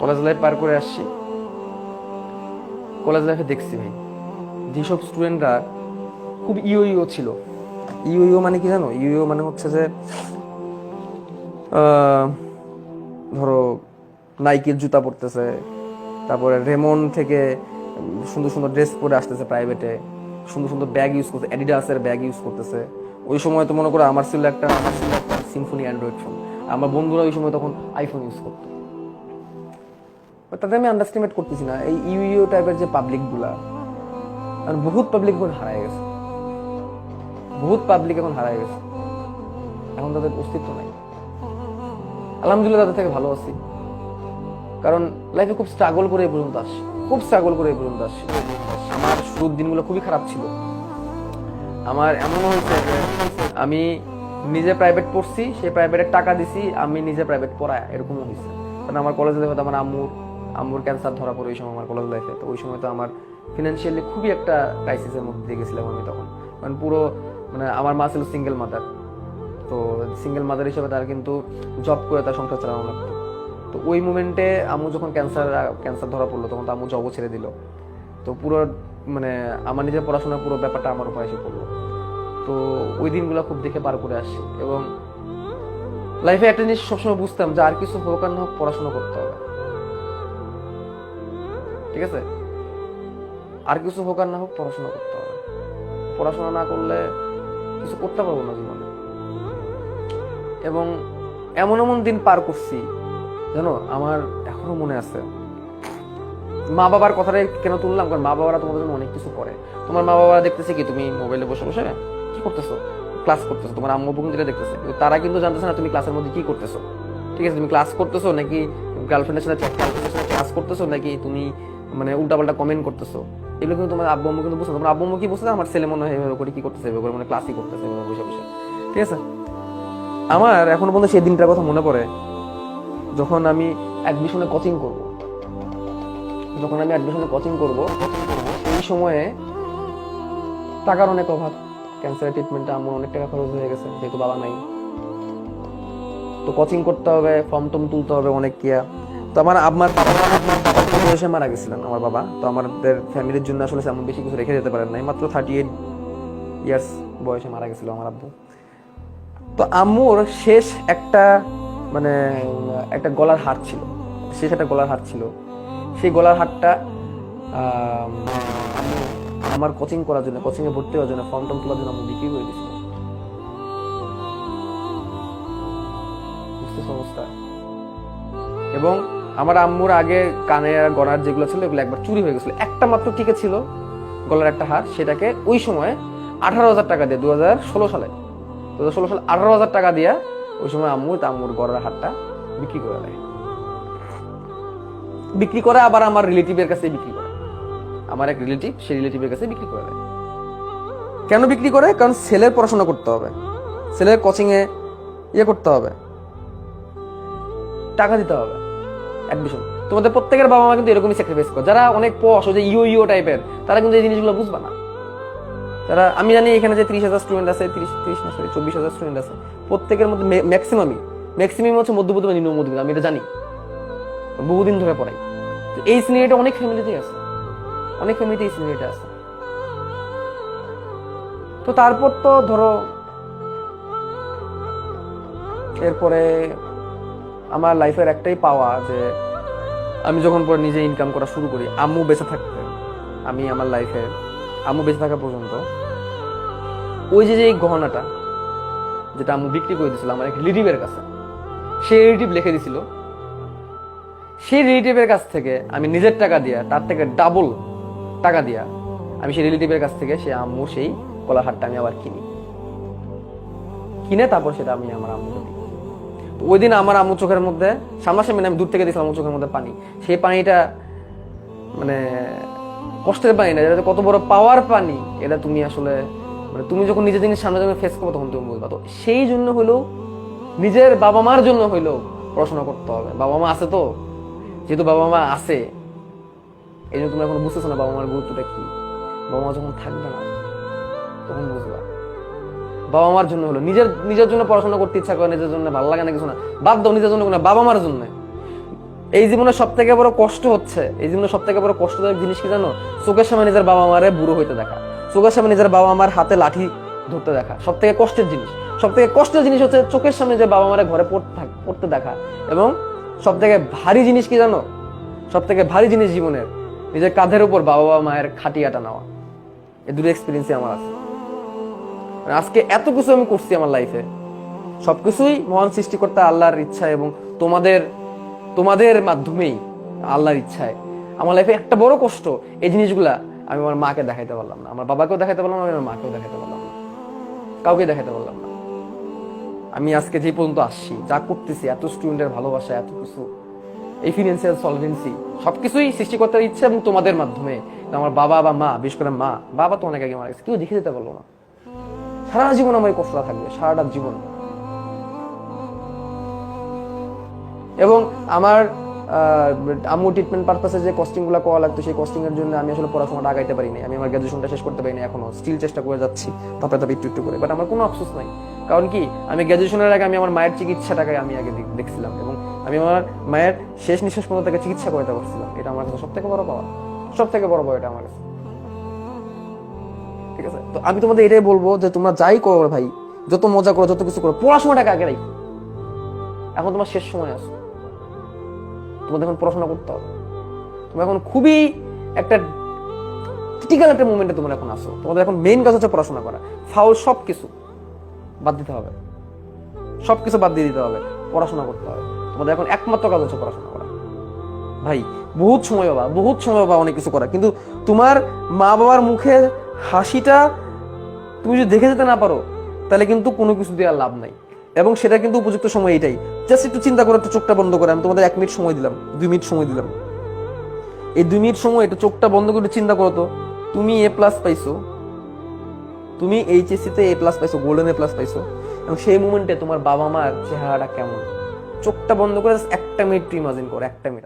College life পার করে আসছি। College লাইফে দেখছি ভাই যেসব স্টুডেন্টরা খুব ইউ ইও ছিল। ইউ ইও মানে কি জানো? ইও ইও মানে হচ্ছে যে ধরো নাইকির জুতা পরতেছে, তারপরে রেমন থেকে সুন্দর সুন্দর ড্রেস পরে আসতেছে প্রাইভেটে সুন্দর সুন্দর ব্যাগ ইউজ করতেছে অ্যাডিডাসের ব্যাগ ইউজ করতেছে। ওই সময় তো মনে করো আমার ছিল একটা, আমার ছিল একটা সিম্ফনি অ্যান্ড্রয়েড ফোন আমার বন্ধুরা ওই সময় তখন আইফোন ইউজ করতো। তাদের আমি আন্ডারস্টিমেট করতেছি না। এই ইউইও টাইপের যে পাবলিকগুলা আর বহুত পাবলিক এখন হারায় গেছে। বহুত পাবলিক এখন হারায় গেছে। এখন তাদের অস্তিত্ব নাই। আলহামদুলিল্লাহ তাদের থেকে ভালো আছি। কারণ লাইফে খুব স্ট্রাগল করে এই পর্যন্ত আসছি। খুব স্ট্রাগল করে এই পর্যন্ত আসছি। আমার শুরুর দিনগুলো খুবই খারাপ ছিল। আমার এমন হয়েছে যে আমি নিজে প্রাইভেট পড়ছি সেই প্রাইভেটের টাকা দিছি, আমি নিজে প্রাইভেট পড়ায়, এরকমও হয়েছে। কারণ আমার কলেজ আমার আম্মুর আম্মুর ক্যান্সার ধরা পড়ে ওই সময় আমার কলেজ লাইফে তো ওই সময় তো আমার ফিনান্সিয়ালি খুবই একটা ক্রাইসিসের মধ্যে দিয়ে গেছিলাম আমি তখন। মানে পুরো মানে আমার মা ছিল সিঙ্গেল মাদার তো সিঙ্গেল মাদার হিসেবে তার কিন্তু জব করে তার সংসার চালানো লাগতো। তো ওই মুমেন্টে আম্মু যখন ক্যান্সার ক্যান্সার ধরা পড়ল, তখন তো আম্মু জবও ছেড়ে দিল। তো পুরো মানে আমার নিজের পড়াশোনার পুরো ব্যাপারটা আমার উপর এসে পড়ল। তো ওই দিনগুলো খুব দেখে পার করে আসছি। এবং লাইফে একটা জিনিস সবসময় বুঝতাম যে আর কিছু হোক আর না হোক পড়াশোনা করতে হবে। ঠিক আছে? আর কিছু হোক আর না হোক পড়াশোনা করতে হবে। পড়াশোনা না করলে কিছু করতে পারব না জীবনে। এবং এমন এমন দিন পার করছি জানো আমার এখনও মনে আছে। মা বাবার কথাটাই কেন তুললাম? কারণ মা বাবারা তোমাদের জন্য অনেক কিছু করে। তোমার মা বাবারা দেখতেছে কি, তুমি মোবাইলে বসে বসে কি করতেছো? ক্লাস করতেছো, তোমার আম্মু কিন্তু যেটা দেখতেছে। তারা কিন্তু জানতেছে না তুমি ক্লাসের মধ্যে কি করতেছো। ঠিক আছে, তুমি ক্লাস করতেছো নাকি গার্লফ্রেন্ডের সাথে ক্লাস করতেছো নাকি তুমি মানে উল্টাপাল্টা কমেন্ট করতেছো। এগুলো কিন্তু তোমার আব্বু আম্মু কিন্তু বুঝতে তোমার আব্বু আম্মু কি বুঝতে? আমার ছেলে মনে হয় এভাবে করে কি করতেছে, এভাবে করে মানে ক্লাসই করতেছে, এভাবে বসে বসে। ঠিক আছে? আমার এখনও পর্যন্ত সেই দিনটার কথা মনে পড়ে, যখন আমি অ্যাডমিশনে কোচিং করব। যখন আমি অ্যাডমিশনে কোচিং করব, এই সময়ে টাকার অনেক অভাব। ক্যান্সারের ট্রিটমেন্টে আমার অনেক টাকা খরচ হয়ে গেছে, যেহেতু বাবা নাই। তো কোচিং করতে হবে ফর্ম টম তুলতে হবে অনেক কিয়া তো আমার আমার বাবা অল্প বয়সে মারা গেছিলেন, আমার বাবা। তো আমাদের ফ্যামিলির জন্য আসলে তেমন বেশি কিছু রেখে যেতে পারেন নাই। মাত্র থার্টি এইট ইয়ার্স বয়সে মারা গেছিল আমার আব্বু। তো আম্মুর শেষ একটা মানে একটা গলার হার ছিল। শেষ একটা গলার হার ছিল। সেই গলার হারটা আমার কোচিং করার জন্য কোচিংয়ে ভর্তি হওয়ার জন্য ফর্ম টম তোলার জন্য আম্মু বিক্রি করে বুঝতেছো অবস্থা? এবং আমার আম্মুর আগে কানের আর গলার যেগুলো ছিল, এগুলো একবার চুরি হয়ে গেছিল। একটা মাত্র টিকে ছিল, গলার একটা হার, সেটাকে ওই সময় আঠারো হাজার টাকা দিয়ে দু হাজার ষোলো সালে। দু হাজার ষোলো সালে আঠারো হাজার টাকা দিয়ে ওই সময় আম্মু আম্মুর গলার হারটা বিক্রি করে দেয়। বিক্রি করে আবার আমার রিলেটিভের কাছে বিক্রি করে। আমার এক রিলেটিভ, সেই রিলেটিভের কাছে বিক্রি করে দেয়। কেন বিক্রি করে? কারণ ছেলের পড়াশোনা করতে হবে। ছেলের কোচিংয়ে ইয়ে করতে হবে। টাকা দিতে হবে। অ্যাডমিশন তোমাদের প্রত্যেকের বাবা মা কিন্তু এরকমই স্যাক্রিফাইস করে। যারা অনেক পশ যে ইও ইও টাইপের তারা কিন্তু এই জিনিসগুলো বুঝবে না। তারা আমি জানি এখানে যে ত্রিশ হাজার স্টুডেন্ট আছে, ত্রিশ ত্রিশ না সরি চব্বিশ হাজার স্টুডেন্ট আছে, প্রত্যেকের মধ্যে ম্যাক্সিমামই ম্যাক্সিমাম হচ্ছে মধ্যবিত্ত বা নিম্ন মধ্যবিত্ত, আমি এটা জানি। বহুদিন ধরে পড়াই। তো এই সিনারিটা অনেক ফ্যামিলিতেই আছে। অনেক ফ্যামিলিতে এই সিনারিটা আছে। তো তারপর তো ধরো, এরপরে আমার লাইফের একটাই পাওয়া যে আমি যখন পরে নিজে ইনকাম করা শুরু করি, আম্মু বেঁচে থাকতে, আমি আমার লাইফে আম্মু বেঁচে থাকা পর্যন্ত, ওই যে যে এই গহনাটা যেটা আম্মু বিক্রি করে দিয়েছিল আমার এক রিলেটিভের কাছে সেই রিলেটিভ লিখে দিছিল সেই রিলেটিভের কাছ থেকে আমি নিজের টাকা দিয়া, তার থেকে ডাবল টাকা দিয়া, আমি সেই রিলেটিভের কাছ থেকে সে আম্মু সেই কলার হারটা আমি আবার কিনি। কিনে তারপর সেটা আমি আমার আম্মুকে দিই। ওই দিন আমার আম্মু চোখের মধ্যে, সামনাসামনি আমি দূর থেকে দেখলাম আম্মু চোখের মধ্যে পানি। সেই পানিটা মানে কষ্টের পানি না যেটা কত বড় পাওয়ার পানি। এটা তুমি আসলে মানে তুমি যখন নিজের জিনিস সামনে যখন ফেস করব, তখন তুমি বুঝবা। তো সেই জন্য হলেও, নিজের বাবা মার জন্য হইলেও পড়াশোনা করতে হবে। বাবা মা আছে তো? যেহেতু বাবা মা আছে এই জন্য তুমি এখন বুঝতেছো না বাবা মার গুরুত্বটা কি। বাবা মা যখন থাকবে না, তখন বুঝবা। বাবা মার জন্য হলো। নিজের নিজের জন্য পড়াশোনা করতে ইচ্ছা করে, নিজের জন্য ভালো লাগে না কিছু না। বাদ নিজের জন্য বাবা মার জন্য। এই জীবনে সব থেকে বড় কষ্ট হচ্ছে, এই জীবনে সব থেকে বড় কষ্টদায়ক জিনিস কি জানো? চোখের সামনে নিজের বাবা মারে বুড়ো হইতে দেখা। চোখের সামনে নিজের বাবা মার হাতে লাঠি ধরতে দেখা। সব থেকে কষ্টের জিনিস। সব থেকে কষ্টের জিনিস হচ্ছে চোখের সামনে যে বাবা মারে ঘরে পড়তে পড়তে দেখা। এবং সব থেকে ভারী জিনিস কি জানো? সব থেকে ভারী জিনিস জীবনের, নিজের কাঁধের উপর বাবা মায়ের খাটিয়াটা নেওয়া। এই দুটো এক্সপিরিয়েন্সই আমার আছে। আজকে এত কিছু আমি করছি আমার লাইফে সবকিছুই মহান সৃষ্টিকর্তা আল্লাহর ইচ্ছা এবং তোমাদের তোমাদের মাধ্যমেই আল্লাহর ইচ্ছায়। আমার লাইফে একটা বড় কষ্ট, এই জিনিসগুলা আমি আমার মাকে দেখাইতে পারলাম না। আমার বাবাকেও দেখাইতে পারলাম না, আমি আমার মাকেও দেখাইতে পারলাম না। কাউকে দেখাইতে পারলাম না। আমি আজকে যে পর্যন্ত আসছি, যা করতেছি, এত স্টুডেন্টের ভালোবাসা, এত কিছু, এই ফিনান্সিয়াল সলভেন্সি সবকিছুই সৃষ্টিকর্তার ইচ্ছা এবং তোমাদের মাধ্যমে। আমার বাবা বা মা, বিশেষ করে মা, বাবা তো অনেক আগে মারা গেছে, কেউ দেখে যেতে পারল না। সারা জীবন আমার এই কষ্টটা থাকবে, সারাটা জীবন। এবং আমার আম্মু ট্রিটমেন্ট পারপাসে যে কস্টিংগুলো করা লাগতো, সেই কস্টিং এর জন্য আমি আসলে পড়াশোনাটা আগাইতে পারিনি আমি আমার গ্রাজুয়েশনটা শেষ করতে পারিনি এখনও। স্টিল চেষ্টা করে যাচ্ছি তারপরে তারপরে একটু একটু করে। বাট আমার কোনো আফসোস নাই। কারণ কি, আমি গ্রাজুয়েশনের আগে আমি আমার মায়ের চিকিৎসাটাকে আমি আগে দেখছিলাম। এবং আমি আমার মায়ের শেষ নিঃশ্বাস পর্যন্ত তাকে চিকিৎসা করতে পারছিলাম। এটা আমার কাছে সব থেকে বড় পাওয়া। সব থেকে বড় পাওয়া এটা আমার কাছে। ঠিক আছে? তো আমি তোমাদের এটাই বলব যে তোমরা যাই করো ভাই, যত মজা করো, যত কিছু করো পড়াশোনাটাকে আগে রাখো এখন তোমার শেষ সময় আছে। তোমাদের এখন পড়াশোনা করতে হবে। তোমরা এখন খুবই একটা ক্রিটিক্যাল একটা মুভমেন্টে তোমরা এখন আসো তোমাদের এখন মেইন কাজ হচ্ছে পড়াশোনা করা। ফাউল সব কিছু বাদ দিতে হবে। সব কিছু বাদ দিয়ে দিতে হবে। পড়াশোনা করতে হবে। তোমাদের এখন একমাত্র কাজ হচ্ছে পড়াশোনা করা। ভাই, বহুত সময় বাবা বহুত সময় বাবা অনেক কিছু করা। কিন্তু তোমার মা বাবার মুখে হাসিটা তুমি যদি দেখে যেতে না পারো, তাহলে কিন্তু কোনো কিছু দেওয়ার লাভ নাই। এবং সেটা কিন্তু উপযুক্ত সময় এটাই। জাস্ট একটু চিন্তা করো, একটু চোখটা বন্ধ করে। আমি তোমাদের এক মিনিট সময় দিলাম, দুই মিনিট সময় দিলাম। এই দুই মিনিট সময়, একটু চোখটা বন্ধ করে চিন্তা করো তো। তুমি এ প্লাস পাইছো। তুমি এইচএসসি তে এ প্লাস পাইছো গোল্ডেন এ প্লাস পাইছো। এবং সেই মুমেন্টে তোমার বাবা মার চেহারাটা কেমন? চোখটা বন্ধ করে একটা মিনিট ইমাজিন করো, একটা মিনিট।